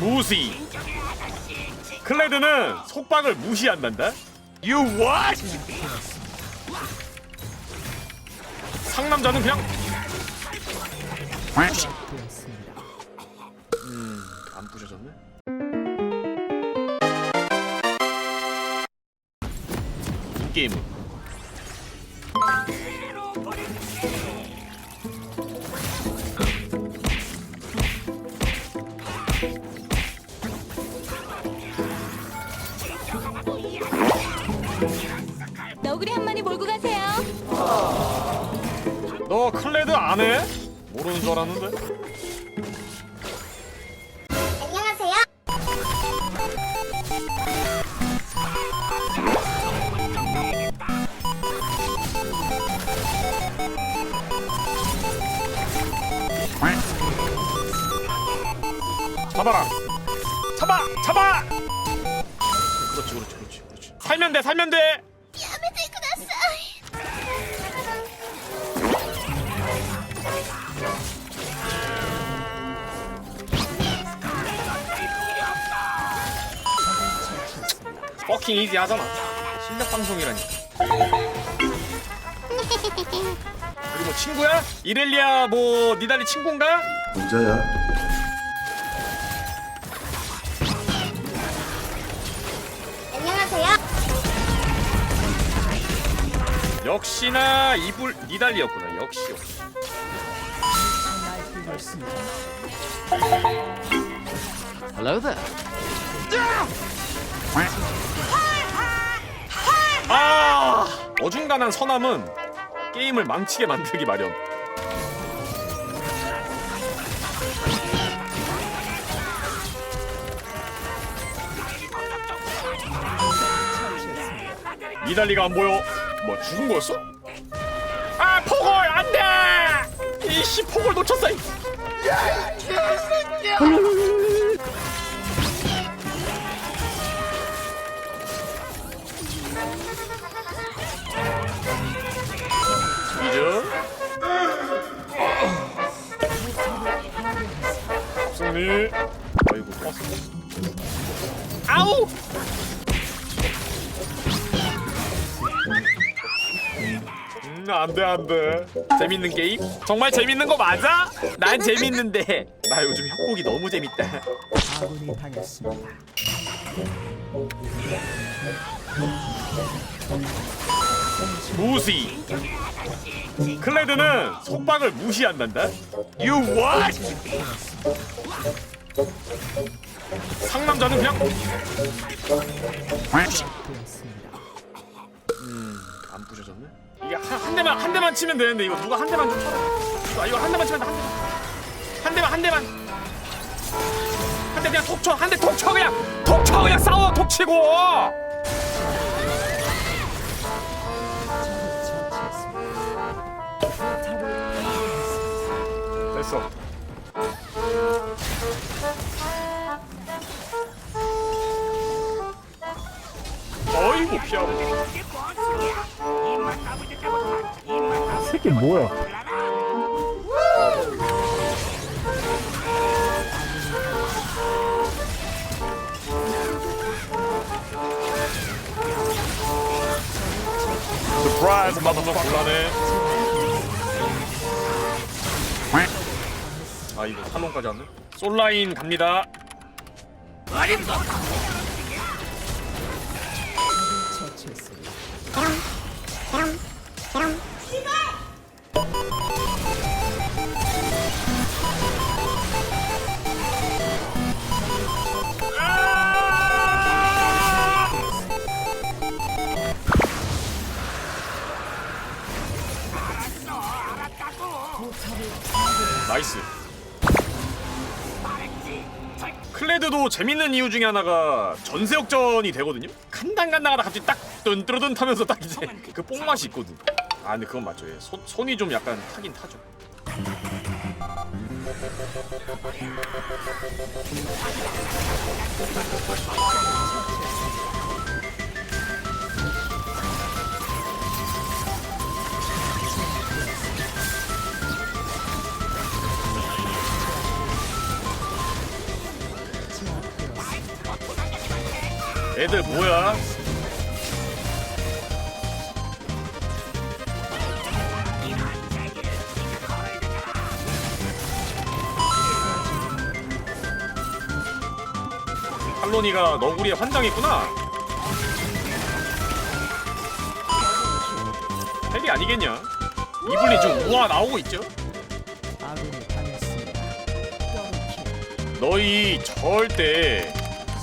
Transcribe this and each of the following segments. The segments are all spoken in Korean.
무시 클레드는 속박을 무시한단다. You what? 상남자는 그냥 음 안 부셔졌네? 인게임은 안 해? 모르는 줄 알았는데? 안녕하세요. 잡아라. 잡아! 잡아! 그렇지 그렇지 그렇지 그렇지. 살면 돼 살면 돼 버킹 이지 하잖아 실력 방송이라니 그리고 친구야? 이렐리아 뭐 니달리 친구인가? 문제야. 안녕하세요. 역시나 이불 니달리였구나 역시 역시 Hello there. 아! 어중간한 선함은 게임을 망치게 만들기 마련. 니달리가 안 보여. 뭐 죽은 거였어? 아 폭을 안돼! 이씨 폭을 놓쳤어. 이. 이제 아우 음 안 돼 안 돼 재밌는 게임? 정말 재밌는 거 맞아? 난 재밌는데 나 요즘 협곡이 너무 재밌다 아군이 당했습니다. 무시 클레드는 속박을 무시한단다 You what? 상남자는 그냥 음안 부셔졌네? 이게 한, 한 대만 한 대만 치면 되는데 이거 누가 한 대만 좀 쳐라. 아 이거 한 대만 치면 돼 한 대만. 한 대만 한 대만. 한 대 그냥 톡 쳐 한 대 톡 쳐 그냥. 톡 쳐 그냥 싸워 톡 치고 피하고. 새끼 뭐야? 서프라이즈 마더퍼라네. 아 이거 탈론까지 왔네. 솔라인 갑니다. 처치했 나이스 클레드도 재밌는 이유 중에 하나가 전세역전이 되거든요? 간당간당하다 갑자기 딱 뜬뜨르든 타면서 딱 이제 그 뽕맛이 있거든 아 근데 그건 맞죠 예. 손, 손이 좀 약간 타긴 타죠 애들 뭐야? 할로니가 너구리에 환장했구나. 헬이 아니겠냐? 이블리 좀 우아 나오고 있죠? 아군이 당했습니다. 더블킬. 너희 절대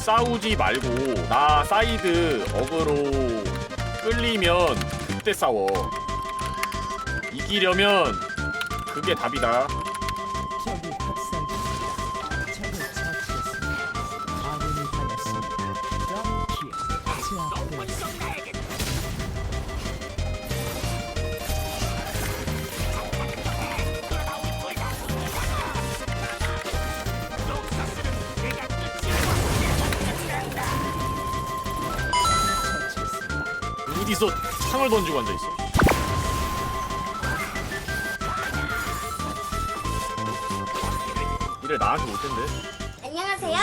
싸우지 말고 나 사이드 어그로 끌리면 그때 싸워. 이기려면 그게 답이다 어디서 창을 던지고 앉아 있어 이래 나한테 올 텐데 안녕하세요.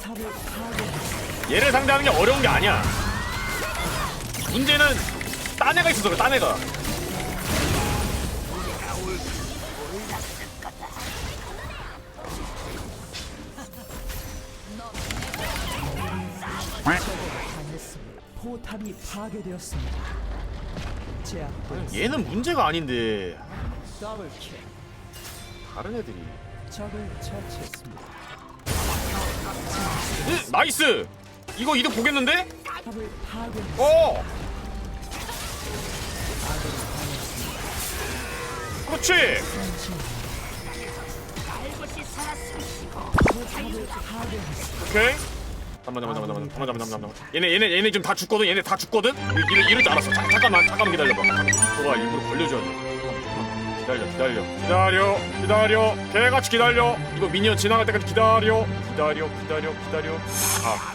파괴했습니다. 얘를 상대하는 게 어려운 게 아니야 문제는 딴 애가 있어서 그래 딴 애가 포탑이 파괴되었습니다. 얘는 문제가 아닌데 더블 킬. 다른 애들이 적을 처치했습니다. 응, 나이스 이거 이득 보겠는데? 어. 그렇지 포탑을 파괴했습니다. 오케이 잠깐만 잠깐만 잠깐만 잠깐만 잠깐만 잠깐만. 얘네 얘네 얘네 지금 다 죽거든? 얘네 다 죽거든? 이럴, 이럴 줄 알았어. 잠, 잠깐만 잠깐만 기다려봐. 너가 일부러 걸려줘야 돼. 기다려 기다려. 기다려 기다려. 개같이 기다려. 이거 미니언 지나갈 때까지 기다려. 기다려 기다려 기다려. 아.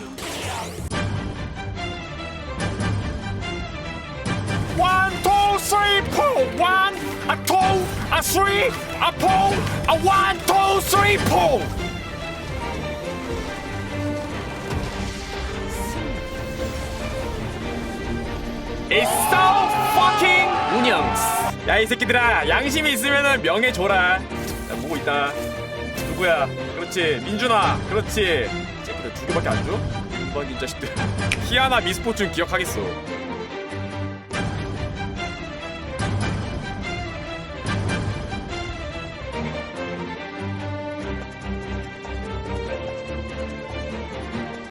One, two, three, four. One, a two, a three, a four, a one, two, three, four. It's so fucking 운영. 야이 새끼들아 양심이 있으면은 명예 줘라. 야 보고 있다. 누구야? 그렇지 민준아. 그렇지. 새끼들 두 개밖에 안 줘? 이번 이 자식들. 희아나 미스포춘 기억하겠어.